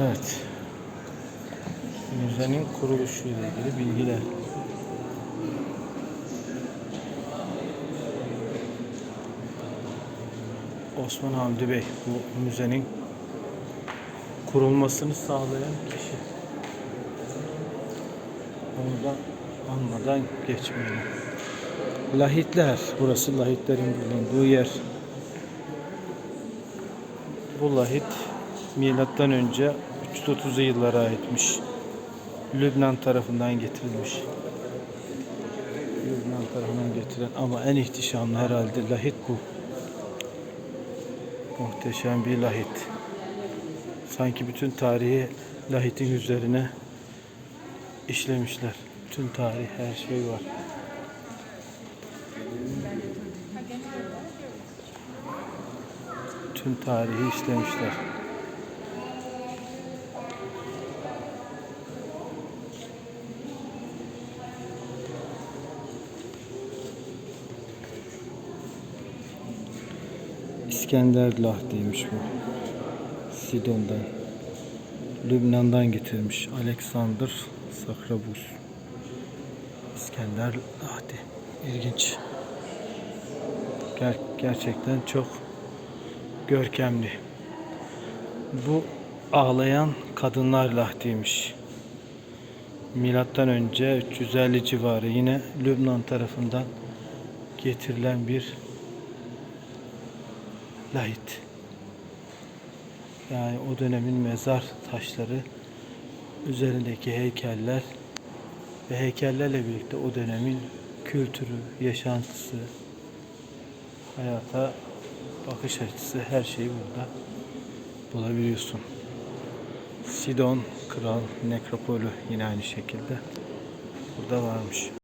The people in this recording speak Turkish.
Evet. Müzenin kuruluşu ile ilgili bilgiler. Osman Hamdi Bey bu müzenin kurulmasını sağlayan kişi. Onu da anmadan geçmeyelim. Lahitler. Burası lahitlerin bulunduğu yer. Bu lahit milattan önce 330'lu yıllara aitmiş. Lübnan tarafından getirilmiş. Lübnan tarafından getirilen ama en ihtişamlı herhalde lahit bu. Muhteşem bir lahit. Sanki bütün tarihi lahitin üzerine işlemişler. Bütün tarih her şey var. Tüm tarihi işlemişler. İskender Lahdi'ymiş bu. Sidon'dan. Lübnan'dan getirmiş. Alexander Sakrabus. İskender Lahdi. İlginç. Ger- gerçekten çok görkemli. Bu ağlayan kadınlar Lahdi'ymiş. Milattan önce 350 civarı yine Lübnan tarafından getirilen bir lahit. Yani o dönemin mezar taşları üzerindeki heykeller ve heykellerle birlikte o dönemin kültürü, yaşantısı, hayata bakış açısı her şeyi burada bulabiliyorsun. Sidon Kral Nekropolü yine aynı şekilde burada varmış.